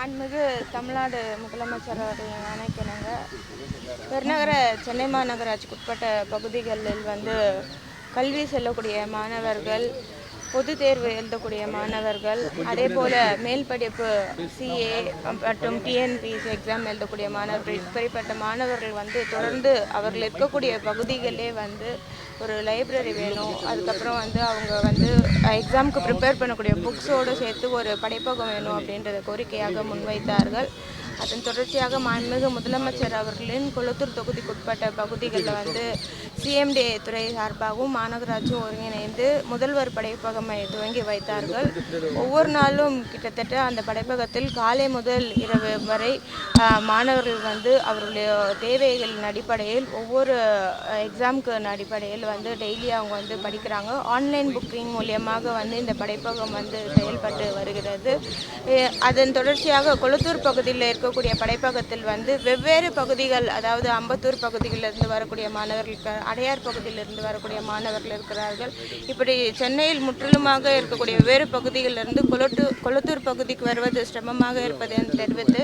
மாண்புமிகு தமிழ்நாடு முதலமைச்சர் அவர்களின் ஆணைக்கிணங்க. பெருநகர சென்னை மாநகராட்சிக்கு உட்பட்ட பகுதிகளில் வந்து கல்வி செல்லக்கூடிய மாணவர்கள் பொது தேர்வு எழுதக்கூடிய மாணவர்கள் அதே போல் மேல் படிப்பு சிஏ மற்றும் டிஎன்பிசி எக்ஸாம் எழுதக்கூடிய மாணவர்கள் இப்படிப்பட்ட மாணவர்கள் வந்து தொடர்ந்து அவர்கள் இருக்கக்கூடிய பகுதிகளிலே வந்து ஒரு லைப்ரரி வேணும். அதுக்கப்புறம் வந்து அவங்க வந்து எக்ஸாமுக்கு ப்ரிப்பேர் பண்ணக்கூடிய புக்ஸோடு சேர்த்து ஒரு படைப்பகம் வேணும் அப்படின்றத கோரிக்கையாக முன்வைத்தார்கள். அதன் தொடர்ச்சியாக மாண்புமிகு முதலமைச்சர் அவர்களின் கொளத்தூர் தொகுதிக்குட்பட்ட பகுதிகளில் வந்து சிஎம்டி துறை சார்பாகவும் மாநகராட்சியும் ஒருங்கிணைந்து முதல்வர் படைப்பகமை துவங்கி வைத்தார்கள். ஒவ்வொரு நாளும் கிட்டத்தட்ட அந்த படைப்பகத்தில் காலை முதல் இரவு வரை மாணவர்கள் வந்து அவர்களுடைய தேவைகளின் அடிப்படையில் ஒவ்வொரு எக்ஸாமுக்கு அடிப்படையில் வந்து டெய்லி அவங்க வந்து படிக்கிறாங்க. ஆன்லைன் புக்கிங் மூலியமாக வந்து இந்த படைப்பகம் வந்து செயல்பட்டு வருகிறது. அதன் தொடர்ச்சியாக கொளத்தூர் பகுதியில் இருக்கக்கூடிய படைப்பகத்தில் வந்து வெவ்வேறு பகுதிகள் அதாவது அம்பத்தூர் பகுதியிலிருந்து வரக்கூடிய மாணவர்கள் அடையார் பகுதியிலிருந்து வரக்கூடிய மாணவர்கள் இருக்கிறார்கள். இப்படி சென்னையில் முற்றிலுமாக இருக்கக்கூடிய வெவ்வேறு பகுதிகளிலிருந்து கொளத்தூர் கொளத்தூர் பகுதிக்கு வருவது சிரமமாக இருப்பது என்று தெரிவித்து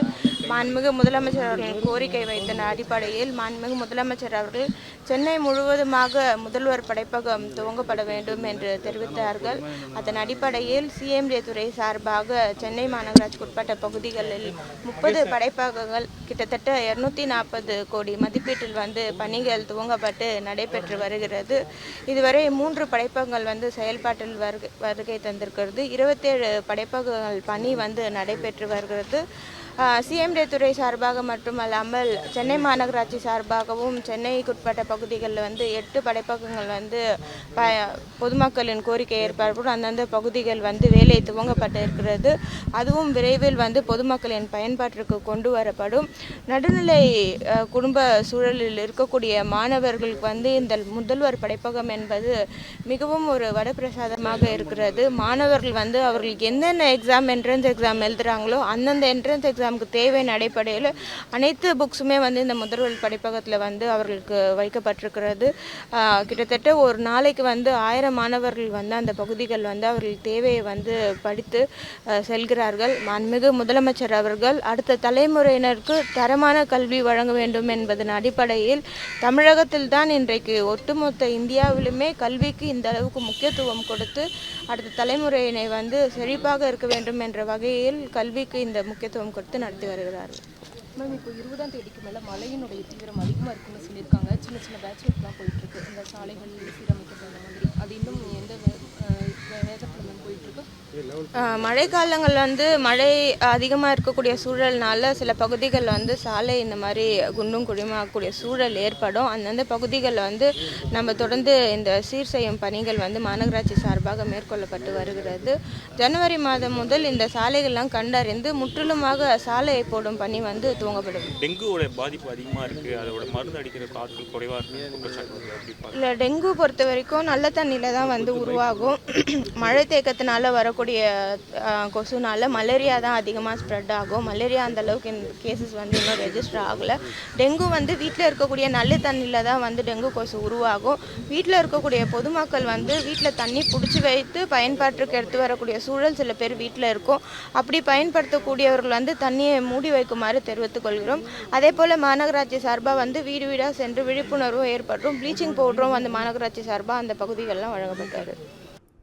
மாண்புமிகு முதலமைச்சர் அவர்கள் கோரிக்கை வைத்த அடிப்படையில் மாண்புமிகு முதலமைச்சர் அவர்கள் சென்னை முழுவதுமாக முதல்வர் படைப்பகம் துவங்கப்பட வேண்டும் என்று தெரிவித்தார்கள். அதன் அடிப்படையில் சிஎம்டி துறை சார்பாக சென்னை மாநகராட்சிக்கு உட்பட்ட பகுதிகளில் முப்பது படைப்பாக்கங்கள் கிட்டத்தட்ட இருநூத்தி நாற்பது கோடி மதிப்பீட்டில் வந்து பணிகள் துவங்கப்பட்டு நடைபெற்று வருகிறது. இதுவரை மூன்று படைப்பகங்கள் வந்து செயல்பாட்டில் வருகை வருகை தந்திருக்கிறது. இருபத்தேழு படைப்பகங்கள் பணி வந்து நடைபெற்று வருகிறது. சிஎம்டி துறை சார்பாக மட்டுமல்லாமல் சென்னை மாநகராட்சி சார்பாகவும் சென்னைக்குட்பட்ட பகுதிகளில் வந்து எட்டு படைப்பகங்கள் வந்து ப பொதுமக்களின் கோரிக்கை ஏற்பாடு அந்தந்த பகுதிகள் வந்து வேலை துவங்கப்பட்டு இருக்கிறது. அதுவும் விரைவில் வந்து பொதுமக்களின் பயன்பாட்டிற்கு கொண்டு வரப்படும். நடுநிலை குடும்ப சூழலில் இருக்கக்கூடிய மாணவர்களுக்கு வந்து இந்த முதல்வர் படைப்பகம் என்பது மிகவும் ஒரு வடப்பிரசாதமாக இருக்கிறது. மாணவர்கள் வந்து அவர்களுக்கு என்னென்ன எக்ஸாம் என்ட்ரன்ஸ் எக்ஸாம் எழுதுகிறாங்களோ அந்தந்த என்ட்ரன்ஸ் எக்ஸாம் நமக்கு தேவையான அடிப்படையில் அனைத்து புக்ஸுமே வந்து இந்த முதல்வர் படிப்பகத்தில் வந்து அவர்களுக்கு வைக்கப்பட்டிருக்கிறது. கிட்டத்தட்ட ஒரு நாளைக்கு வந்து ஆயிரம் மாணவர்கள் வந்து அந்த பகுதிகள் வந்து அவர்கள் தேவையை வந்து படித்து செல்கிறார்கள். மாண்புமிகு முதலமைச்சர் அவர்கள் அடுத்த தலைமுறையினருக்கு தரமான கல்வி வழங்க வேண்டும் என்பதன் அடிப்படையில் தமிழகத்தில் தான் இன்றைக்கு ஒட்டுமொத்த இந்தியாவிலுமே கல்விக்கு இந்த அளவுக்கு முக்கியத்துவம் கொடுத்து அடுத்த தலைமுறையினை வந்து செழிப்பாக இருக்க வேண்டும் என்ற வகையில் கல்விக்கு இந்த முக்கியத்துவம் கொடுத்து நடத்தி வருகிறார்கள். மேம் இப்போ இருபதாம் தேதிக்கு மேலே மழையினுடைய தீவிரம் அதிகமாக இருக்குன்னு சொல்லியிருக்காங்க. சின்ன சின்ன பேச்சுலர்ஸ்லாம் போயிட்டுருக்கு இந்த சாலைகள் சீரமைக்கிறது அந்த மாதிரி. அது இன்னும் எந்த ஆஹ் மழைக்காலங்கள் வந்து மழை அதிகமாக இருக்கக்கூடிய சூழல்னால சில பகுதிகளில் வந்து சாலை இந்த மாதிரி குண்டும் குழிமாகக்கூடிய சூழல் ஏற்படும். அந்தந்த பகுதிகளில் வந்து நம்ம தொடர்ந்து இந்த சீர் செய்யும் பணிகள் வந்து மாநகராட்சி சார்பாக மேற்கொள்ளப்பட்டு வருகிறது. ஜனவரி மாதம் முதல் இந்த சாலைகள்லாம் கண்டறிந்து முற்றிலுமாக சாலை போடும் பணி வந்து துவங்கப்படும் டெங்குவோட பாதிப்பு அதிகமாக இருக்குது அதோட மருந்து அடிக்கிற ஆட்கள் குறைவாக இருக்குது இல்லை டெங்கு பொறுத்த வரைக்கும் நல்ல தண்ணியில் தான் வந்து உருவாகும். மழை தேக்கத்தினால வரக்கூடிய இருக்கக்கூடிய கொசுனால் மலேரியா தான் அதிகமாக ஸ்ப்ரெட் ஆகும். மலேரியா அந்த அளவுக்கு இந்த கேசஸ் வந்து இன்னும் ரெஜிஸ்டர் ஆகலை. டெங்கு வந்து வீட்டில் இருக்கக்கூடிய நல்ல தண்ணியில் தான் வந்து டெங்கு கொசு உருவாகும். வீட்டில் இருக்கக்கூடிய பொதுமக்கள் வந்து வீட்டில் தண்ணி பிடிச்சி வைத்து பயன்பாட்டுக்கு எடுத்து வரக்கூடிய சூழல் சில பேர் வீட்டில் இருக்கும். அப்படி பயன்படுத்தக்கூடியவர்கள் வந்து தண்ணியை மூடி வைக்குமாறு தெரிவித்துக் கொள்கிறோம். அதே போல் மாநகராட்சி சார்பாக வந்து வீடு வீடாக சென்று விழிப்புணர்வும் ஏற்பட்டும் ப்ளீச்சிங் பவுடரும் வந்து மாநகராட்சி சார்பாக அந்த பகுதிகளெலாம் வழங்கப்பட்டார்